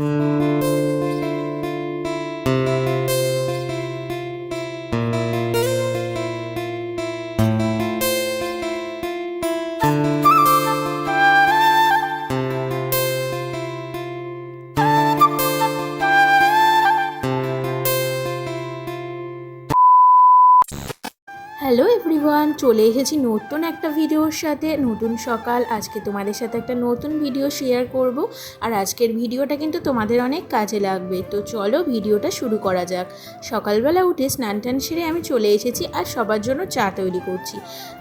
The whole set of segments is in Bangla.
Mm-hmm. হ্যালো এভরিওয়ান, চলে এসেছি নতুন একটা ভিডিওর সাথে। নতুন সকাল, আজকে তোমাদের সাথে একটা নতুন ভিডিও শেয়ার করব। আর আজকের ভিডিওটা কিন্তু তোমাদের অনেক কাজে লাগবে। তো চলো ভিডিওটা শুরু করা যাক। সকালবেলা উঠে স্নান টান সেরে আমি চলে এসেছি আর সবার জন্য চা তৈরি করছি।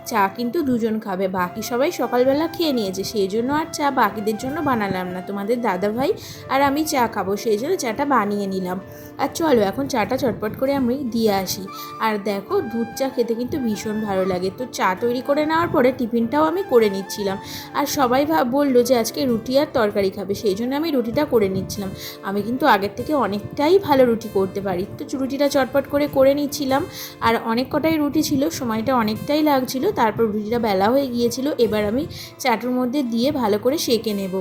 চা কিন্তু দুজন খাবে, বাকি সবাই সকালবেলা খেয়ে নিয়েছে। সেই জন্য আর চা বাকিদের জন্য বানালাম না, তোমাদের দাদা ভাই আর আমি চা খাব। সেই জন্য চাটা বানিয়ে নিলাম। আর চলো এখন চাটা চটপট করে আমি দিয়ে আসি। আর দেখো দুধ চা খেতে কিন্তু ভীষণ ভালো লাগে। তো চা তৈরি করে নেওয়ার পরে টিফিনটাও আমি করে নিচ্ছিলাম। আর সবাই ভাব বলল যে আজকে রুটি আর তরকারি খাবে, সেই জন্য আমি রুটিটা করে নিচ্ছিলাম। আমি কিন্তু আগের থেকে অনেকটাই ভালো রুটি করতে পারি। তো রুটিটা চটপট করে করে নিচ্ছিলাম। আর অনেক কটাই রুটি ছিল, সময়টা অনেকটাই লাগছিল। তারপর রুটিটা বেলা হয়ে গিয়েছিল। এবার আমি চাটুর মধ্যে দিয়ে ভালো করে সেঁকে নেব।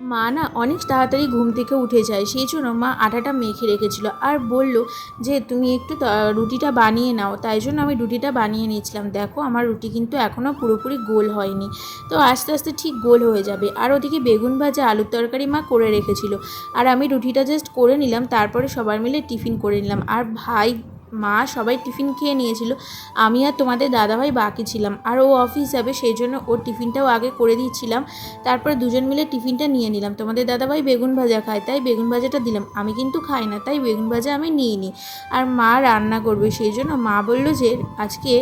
মা না অনেক তাড়াতাড়ি ঘুম থেকে উঠে যায়। সেই জন্য মা আটাটা মেখে রেখেছিল আর বলল যে, তুমি একটু রুটিটা বানিয়ে নাও। তাই জন্য আমি রুটিটা বানিয়ে নিয়েছিলাম। দেখো, আমার রুটি কিন্তু এখনও পুরোপুরি গোল হয়নি। তো আস্তে আস্তে ঠিক গোল হয়ে যাবে। আর ওদিকে বেগুন ভাজা, আলুর তরকারি মা করে রেখেছিল। আর আমি রুটিটা জাস্ট করে নিলাম। তারপরে সবার মিলে টিফিন করে নিলাম। আর ভাই মা সবাই টিফিন খেয়ে নিয়েছিল। আমি আর তোমাদের দাদাভাই বাকি ছিলাম। আর ও অফিস যাবে, সেই জন্য ওর টিফিনটাও আগে করে দিচ্ছিলাম তারপরে দুজন মিলে টিফিনটা নিয়ে নিলাম। তোমাদের দাদাভাই বেগুন ভাজা খায়, তাই বেগুন ভাজাটা দিলাম। আমি কিন্তু খাই না, তাই বেগুন ভাজা আমি নিয়ে নিই আর মা রান্না করবে, সেই জন্য মা বলল যে, আজকে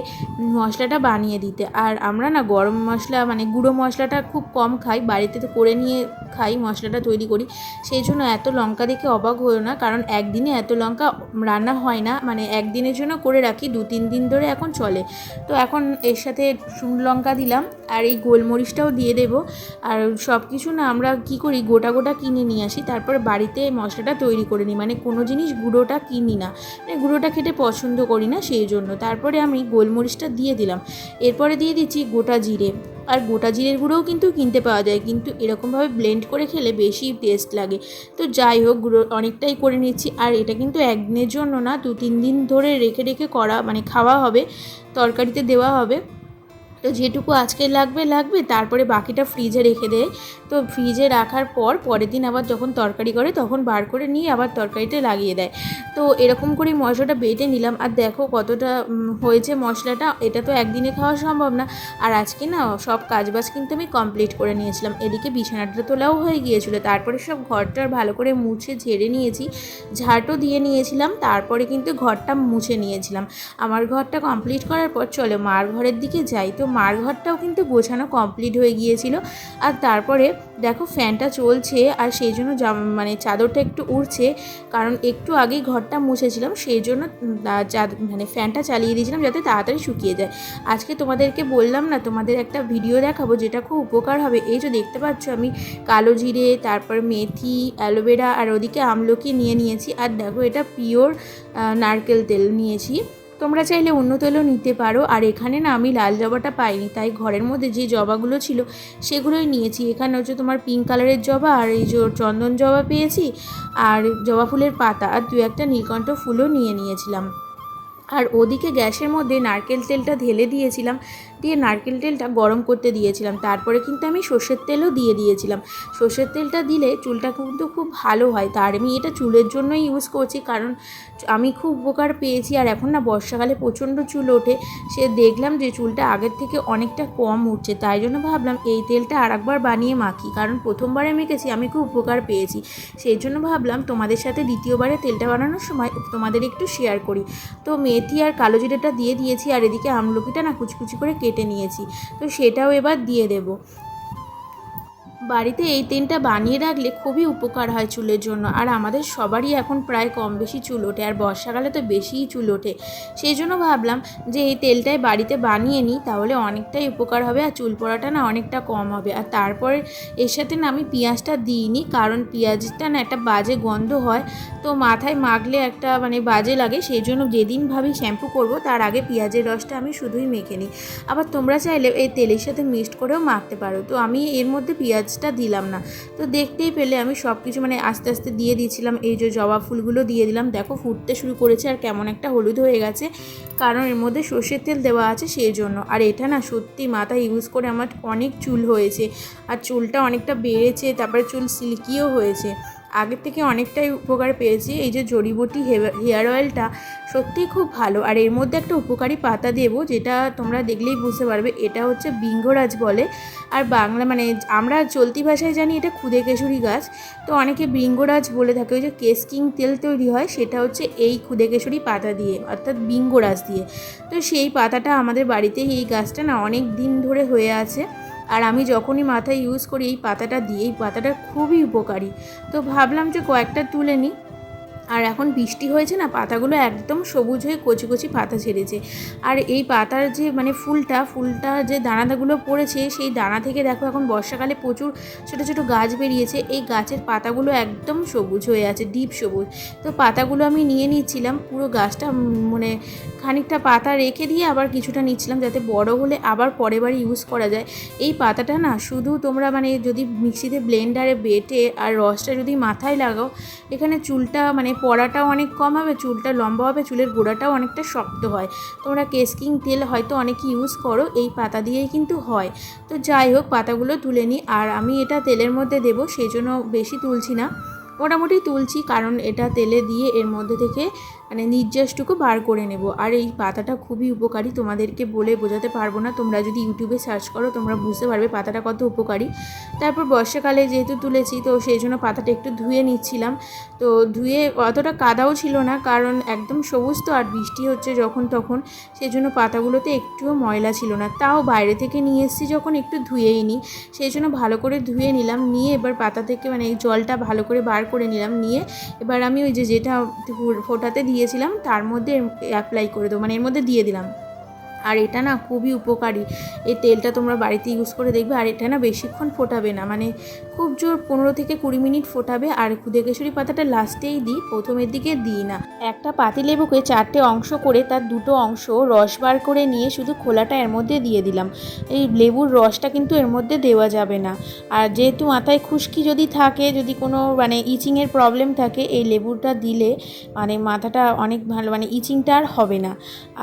মশলাটা বানিয়ে দিতে। আর আমরা না গরম মশলা মানে গুঁড়ো মশলাটা খুব কম খাই, বাড়িতে তো করে নিয়ে খাই, মশলাটা তৈরি করি। সেই জন্য এত লঙ্কা দেখে অবাক হয়েও না, কারণ একদিনে এত লঙ্কা রান্না হয় না মানে একদিনের জন্য করে রাখি, দু, তিন দিন ধরে এখন চলে। তো এখন এর সাথে শুকনো লঙ্কা দিলাম আর এই গোলমরিচটাও দিয়ে দেবো। আর সব কিছু না আমরা কি করি, গোটা গোটা কিনে নিয়ে আসি, তারপর বাড়িতে মশলাটা তৈরি করে নিই। মানে কোনো জিনিস গুঁড়োটা কিনি না। মানে গুঁড়োটা খেতে পছন্দ করি না, সেই জন্য। তারপরে আমি গোলমরিচটা দিয়ে দিলাম। এরপরে দিয়ে দিচ্ছি গোটা জিরে। আর গোটা জিরের গুঁড়োও কিন্তু কিনতে পাওয়া যায়, কিন্তু এরকমভাবে ব্লেন্ড করে খেলে বেশি টেস্ট লাগে। তো যাই হোক, গুঁড়ো অনেকটাই করে নিচ্ছি, আর এটা কিন্তু একদিনের জন্য না দু তিন দিন ধরে রেখে রেখে করা মানে খাওয়া হবে, তরকারিতে দেওয়া হবে। তো যেটুকু আজকে লাগবে লাগবে। তারপরে বাকিটা ফ্রিজে রেখে দেয় তো ফ্রিজে রাখার পর পরের দিন আবার যখন তরকারি করে তখন বার করে নিয়ে আবার তরকারিতে লাগিয়ে দেয়। তো এরকম করে মশলাটা বেটে নিলাম। আর দেখো কতটা হয়েছে মশলাটা। এটা তো একদিনে খাওয়া সম্ভব না। আর আজকে না সব কাজবাজ কিন্তু আমি কমপ্লিট করে নিয়েছিলাম। এদিকে বিছানাটা তোলাও হয়ে গিয়েছিল। তারপরে সব ঘরটা ভালো করে মুছে ঝেড়ে নিয়েছি। ঝাঁটও দিয়ে নিয়েছিলাম। তারপরে কিন্তু ঘরটা মুছে নিয়েছিলাম। আমার ঘরটা কমপ্লিট করার পর চলো মার ঘরের দিকে যাই। তো মার ঘরটাও কিন্তু গোছানো কমপ্লিট হয়ে গিয়েছিল। আর তারপরে দেখো ফ্যানটা চলছে আর সেই জন্য মানে চাদরটা একটু উড়ছে। কারণ একটু আগেই ঘরটা মুছেছিলাম, সেই জন্য মানে ফ্যানটা চালিয়ে দিয়েছিলাম যাতে তাড়াতাড়ি শুকিয়ে যায়। আজকে তোমাদেরকে বললাম না, তোমাদের একটা ভিডিও দেখাবো যেটা খুব উপকার হবে। এই যে দেখতে পাচ্ছ আমি কালো জিরে, তারপর মেথি, অ্যালোভেরা আর ওদিকে আমলকি নিয়ে নিয়েছি। আর দেখো এটা পিওর নারকেল তেল নিয়েছি। তোমরা চাইলে অন্য তেলও নিতে পারো। আর এখানে না আমি লাল জবাটা পাইনি, তাই ঘরের মধ্যে যে জবাগুলো ছিল সেগুলোই নিয়েছি। এখানে হচ্ছে তোমার পিঙ্ক কালারের জবা আর এই যে চন্দন জবা পেয়েছি আর জবা ফুলের পাতা। আর দু একটা নীলকণ্ঠ ফুলও নিয়ে নিয়েছিলাম। আর ওদিকে গ্যাসের মধ্যে নারকেল তেলটা ঢেলে দিয়েছিলাম। দিয়ে নারকেল তেলটা গরম করতে দিয়েছিলাম। তারপরে কিন্তু আমি সর্ষের তেলও দিয়ে দিয়েছিলাম। সর্ষের তেলটা দিলে চুলটা কিন্তু খুব ভালো হয়। তার আমি এটা চুলের জন্যই ইউজ করছি কারণ আমি খুব উপকার পেয়েছি। আর এখন না বর্ষাকালে প্রচণ্ড চুল ওঠে। সে দেখলাম যে চুলটা আগের থেকে অনেকটা কম উঠছে। তাই জন্য ভাবলাম এই তেলটা আর একবার বানিয়ে মাখি। কারণ প্রথমবারে মেখেছি, আমি খুব উপকার পেয়েছি। সেই জন্য ভাবলাম তোমাদের সাথে দ্বিতীয়বারে তেলটা বানানোর সময় তোমাদের একটু শেয়ার করি। তো মেথি আর কালো জিরেটা দিয়ে দিয়েছি। আর এদিকে আমলকিটা না কুচকুচি করে কেটে নিয়েছি। তো সেটাও এবার দিয়ে দেবো। বাড়িতে এই তেলটা বানিয়ে রাখলে খুবই উপকার হয় চুলের জন্য। আর আমাদের সবারই এখন প্রায় কম বেশি চুল ওঠে, আর বর্ষাকালে তো বেশিই চুল ওঠে। সেই জন্য ভাবলাম যে এই তেলটাই বাড়িতে বানিয়ে নিই, তাহলে অনেকটাই উপকার হবে আর চুল পড়াটা না অনেকটা কম হবে। আর তারপরে এর সাথে না আমি পেঁয়াজটা দিইনি, কারণ পেঁয়াজটা না একটা বাজে গন্ধ হয়, তো মাথায় মাখলে একটা মানে বাজে লাগে। সেই জন্য যেদিন ভাবি শ্যাম্পু করব, তার আগে পেঁয়াজের রসটা আমি শুধুই মেখে নিই। আবার তোমরা চাইলে এই তেলের সাথে মিক্সড করেও মাখতে পারো। তো আমি এর মধ্যে পেঁয়াজ পেঁয়াজটা দিলাম না। তো দেখতেই পেলে আমি সব কিছু মানে আস্তে আস্তে দিয়ে দিয়েছিলাম। এই যে জবা ফুলগুলো দিয়ে দিলাম। দেখো ফুটতে শুরু করেছে আর কেমন একটা হলুদ হয়ে গেছে। কারণ এর মধ্যে সর্ষের তেল দেওয়া আছে সেই জন্য। আর এটা না সত্যি মাথা ইউজ করে আমার অনেক চুল হয়েছে। আর চুলটা অনেকটা বেড়েছে, তারপরে চুল সিল্কিও হয়েছে। আগের থেকে অনেকটাই উপকার পেয়েছি। এই যে জড়িবটি হেয়ার অয়েলটা সত্যিই খুব ভালো। আর এর মধ্যে একটা উপকারী পাতা দেবো, যেটা তোমরা দেখলেই বুঝতে পারবে, এটা হচ্ছে বিঙ্গরাজ বলে। আর বাংলা মানে আমরা চলতি ভাষায় জানি এটা খুদে কেশরী গাছ। তো অনেকে বিঙ্গরাজ বলে থাকে, ওই যে কেসকিং তেল তৈরি হয়, সেটা হচ্ছে এই খুদে কেশরী পাতা দিয়ে, অর্থাৎ বিঙ্গরাজ দিয়ে। তো সেই পাতাটা আমাদের বাড়িতেই এই গাছটা না অনেক দিন ধরে হয়ে আছে। আর আমি যখনই মাথায় ইউজ করি, এই পাতাটা দিয়ে এই পাতাটা খুবই উপকারী। তো ভাবলাম যে কয়েকটা তুলে নিই। আর এখন বৃষ্টি হয়েছে না, পাতাগুলো একদম সবুজ হয়ে কচি কচি পাতা ছেড়েছে। আর এই পাতার যে মানে ফুলটা ফুলটা যে দানাদাগুলো পড়েছে, সেই দানা থেকে দেখো এখন বর্ষাকালে প্রচুর ছোট ছোট গাছ বেরিয়েছে। এই গাছের পাতাগুলো একদম সবুজ হয়ে আছে, ডিপ সবুজ। তো পাতাগুলো আমি নিয়ে নিচ্ছিলাম, পুরো গাছটা মানে খানিকটা পাতা রেখে দিয়ে আবার কিছুটা নিচ্ছিলাম যাতে বড় হলে আবার পরের বার ইউজ করা যায়। এই পাতাটা না শুধু তোমরা মানে যদি মিক্সিতে ব্লেন্ডারে বেটে আর রসটা যদি মাথায় লাগাও, এখানে চুলটা মানে পড়াটাও অনেক কম হবে, চুলটা লম্বা হবে, চুলের গোড়াটাও অনেকটা শক্ত হয়। তোমরা কেসকিং তেল হয়তো অনেক ইউজ করো, এই পাতা দিয়েই কিন্তু হয়। তো যাই হোক, পাতাগুলো তুলে নিই, আর আমি এটা তেলের মধ্যে দেবো সেই জন্য বেশি তুলছি না। মোটামুটি তুলছি, কারণ এটা তেলে দিয়ে এর মধ্যে থেকে মানে নির্যাসটুকু বার করে নেব। আর এই পাতাটা খুবই উপকারী, তোমাদেরকে বলে বোঝাতে পারব না। তোমরা যদি ইউটিউবে সার্চ করো, তোমরা বুঝতে পারবে পাতাটা কত উপকারী। তারপর বর্ষাকালে যেহেতু তুলেছি, তো সেই জন্য পাতাটা একটু ধুয়ে নিচ্ছিলাম। তো ধুয়ে অতটা কাদাও ছিল না, কারণ একদম সবুজ তো আর বৃষ্টি হচ্ছে যখন তখন। সেই জন্য পাতাগুলোতে একটুও ময়লা ছিল না। তাও বাইরে থেকে নিয়ে এসেছি যখন একটু ধুয়েই নিই সেই জন্য ভালো করে ধুয়ে নিলাম, নিয়ে এবার পাতা থেকে মানে এই জলটা ভালো করে বার করে নিলাম, নিয়ে এবার আমি ওই যে যেটা ফোটাতে দিয়েছিলাম তার মধ্যে অ্যাপ্লাই করে দেবো মানে এর মধ্যে দিয়ে দিলাম। আর এটা না খুবই উপকারী। এই তেলটা তোমরা বাড়িতে ইউজ করে দেখবে আর এটা না বেশিক্ষণ ফোটাবে না। মানে খুব জোর পনেরো থেকে কুড়ি মিনিট ফোটাবে আর খুদে কেশরী পাতাটা লাস্টেই দিই, প্রথমের দিকে দিই না। একটা পাতিলেবুকে চারটে অংশ করে তার দুটো অংশ রস বার করে নিয়ে শুধু খোলাটা এর মধ্যে দিয়ে দিলাম। এই লেবুর রসটা কিন্তু এর মধ্যে দেওয়া যাবে না। আর যেহেতু মাথায় খুশকি যদি থাকে, যদি কোনো মানে ইচিংয়ের প্রবলেম থাকে, এই লেবুটা দিলে মানে মাথাটা অনেক ভালো মানে ইচিংটা আর হবে না।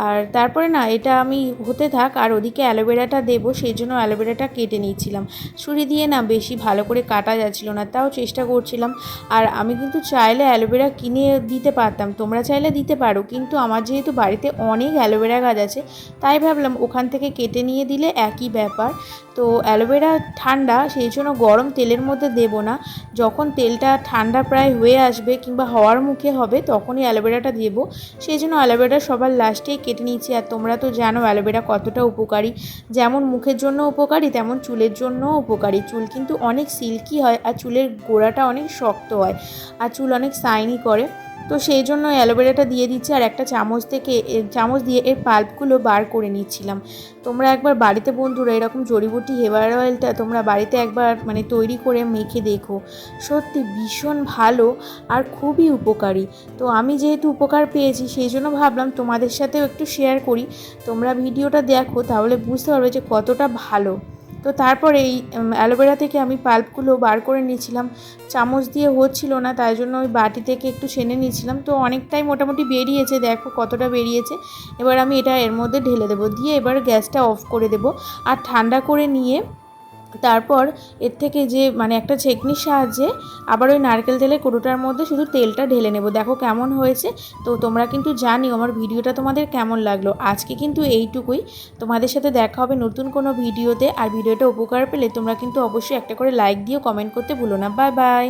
আর তারপরে না এটা আমি হতে থাক আর ওদিকে অ্যালোভেরাটা দেবো, সেই জন্য অ্যালোভেরাটা কেটে নিয়েছিলাম ছুরি দিয়ে না বেশি ভালো করে কাটা যাচ্ছিল না, তাও চেষ্টা করছিলাম। আর আমি কিন্তু চাইলে অ্যালোভেরা কিনে দিতে পারতাম, তোমরা চাইলে দিতে পারো, কিন্তু আমার যেহেতু বাড়িতে অনেক অ্যালোভেরা গাছ আছে, তাই ভাবলাম ওখান থেকে কেটে নিয়ে দিলে একই ব্যাপার। তো অ্যালোভেরা ঠান্ডা, সেই জন্য গরম তেলের মধ্যে দেবো না। যখন তেলটা ঠান্ডা প্রায় হয়ে আসবে কিংবা হওয়ার মুখে হবে, তখনই অ্যালোভেরাটা দেবো। সেই জন্য অ্যালোভেরা সবার লাস্টেই কেটে নিচ্ছি। আর তোমরা তো জানো অ্যালোভেরা কতটা উপকারী? যেমন মুখের জন্য উপকারী, তেমন চুলের জন্যও উপকারী। চুল কিন্তু অনেক সিল্কি হয় আর চুলের গোড়াটা অনেক শক্ত হয় আর চুল অনেক সাইনি করে। তো সেই জন্য অ্যালোভেরাটা দিয়ে দিচ্ছি আর একটা চামচ থেকে চামচ দিয়ে এর পাল্পগুলো বার করে নিচ্ছিলাম। তোমরা একবার বাড়িতে বন্ধুরা এরকম জড়িবুটি হেয়ার অয়েলটা তোমরা বাড়িতে একবার মানে তৈরি করে মেখে দেখো। সত্যি ভীষণ ভালো আর খুবই উপকারী। তো আমি যেহেতু উপকার পেয়েছি সেই জন্য ভাবলাম তোমাদের সাথেও একটু শেয়ার করি। তোমরা ভিডিওটা দেখো, তাহলে বুঝতে পারবে যে কতটা ভালো। তো তারপরে এই অ্যালোভেরা থেকে আমি পাল্পগুলো বার করে নিয়েছিলাম। চামচ দিয়ে হচ্ছিল না, তাই জন্য ওই বাটি থেকে একটু সেনে নিয়েছিলাম। তো অনেকটাই মোটামুটি বেরিয়েছে, দেখো কতটা বেরিয়েছে। এবার আমি এটা এর মধ্যে ঢেলে দেবো, দিয়ে এবার গ্যাসটা অফ করে দেব। আর ঠান্ডা করে নিয়ে তারপর এর থেকে যে মানে একটা ছেঁকনির সাহায্যে আবার ওই নারকেল তেলের কুড়োটার মধ্যে শুধু তেলটা ঢেলে নেব। দেখো কেমন হয়েছে। তো তোমরা কিন্তু জানিও আমার ভিডিওটা তোমাদের কেমন লাগল। আজকে কিন্তু এইটুকুই। তোমাদের সাথে দেখা হবে নতুন কোনো ভিডিওতে। আর ভিডিওটা উপকার পেলে তোমরা কিন্তু অবশ্যই একটা করে লাইক দিও কমেন্ট করতে ভুলো না। Bye bye